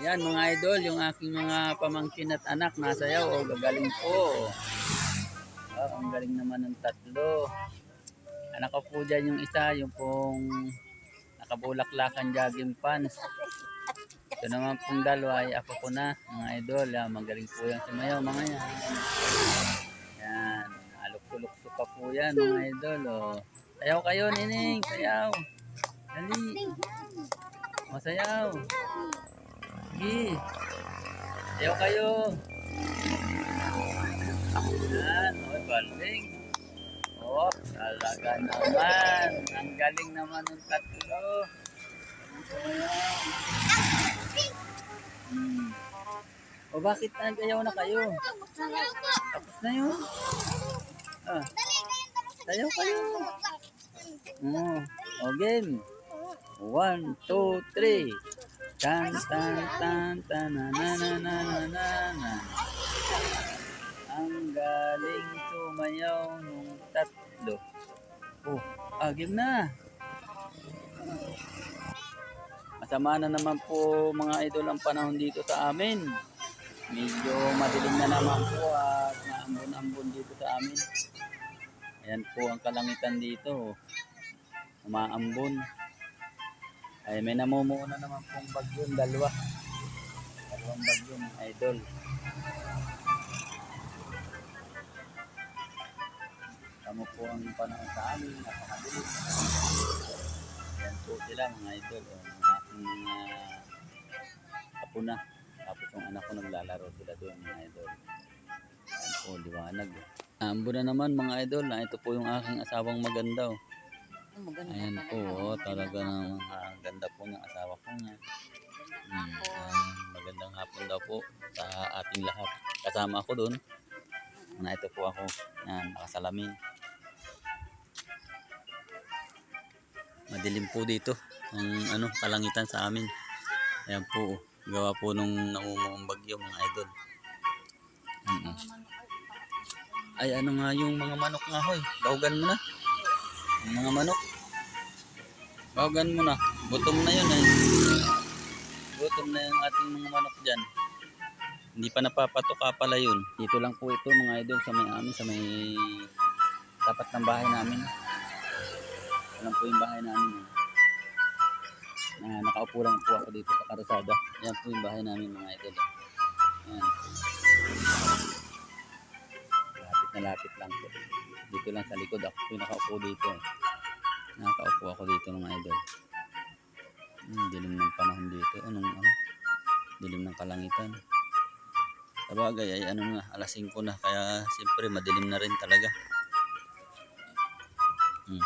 Ayan mga idol, yung aking mga pamangkin at anak nasayaw. O, gagaling po. Oh, ang galing naman ng tatlo. Anak ko po dyan yung isa, yung pong nakabulaklakan jogging pants. Ito naman pong dalawa ay ako po na, mga idol. Yan, magaling po yan sumayaw, mga yan. Yan, alok-tulok pa po yan, mga idol. Oh. Sayaw kayo, nining, sayaw. Dali. Masayaw. Sige. Sayaw kayo. Yan, oh, galing. Oh, talaga naman. Ang galing naman ng tatlo. Hmm. O bakit nagayaw na kayo? Tapos na yun. Ah, sayaw kayo. Oh, o game. One, two, three. Tan, tan, tan, tan, na, na, na, na, na, na. Ang galing sumayaw nung tatlo. Oh, ah, game na. Masama na naman po mga idol ang panahon dito sa amin. Medyo madilim na naman po at maambon-ambon dito sa amin. Ayan po ang kalangitan dito. Umaambon. Ay may namumuuna naman pong bagyo, dalawa. Dalawang bagyo idol. Tamo po ang panahon sa amin, napakadilim. Ayan po sila mga idol. O, mga aking mga apo na. Tapos yung anak ko naglalaro sila doon mga idol. Ayan po, liwanag. Ambo na naman mga idol na ito po yung aking asawang maganda. Oh. Ayan po, oh, talaga namang ah, ganda po ng asawa ko niya. Hmm, ah, magandang hapon daw po sa ating lahat. Kasama ako doon. Na ito po ako. Yan, nakasalamin. Madilim po dito. Ang ano, kalangitan sa amin. Ayan po. oh. Gawa po nung namumuong bagyo mga idol. Mm Ay ano nga yung mga manok nga hoy. Bawagan mo na. Yung mga manok. Bawagan mo na. Gutom na yun eh. Gutom na yung ating mga manok dyan. Hindi pa napapatuka pala yun. Dito lang po ito mga idol sa may amin, sa may tapat ng bahay namin. Ito po yung bahay namin. Eh. Na nakaupo lang po ako dito sa karasada. Yan po yung bahay namin mga idol. Yan. Lapit na lapit lang po. Dito lang sa likod ako po nakaupo dito. Nakaupo ako dito mga idol. Hmm, dilim ng panahon dito. Anong ano? Dilim ng kalangitan. Sabagay ay ano nga, alas 5 na. Kaya siyempre madilim na rin talaga. Hmm.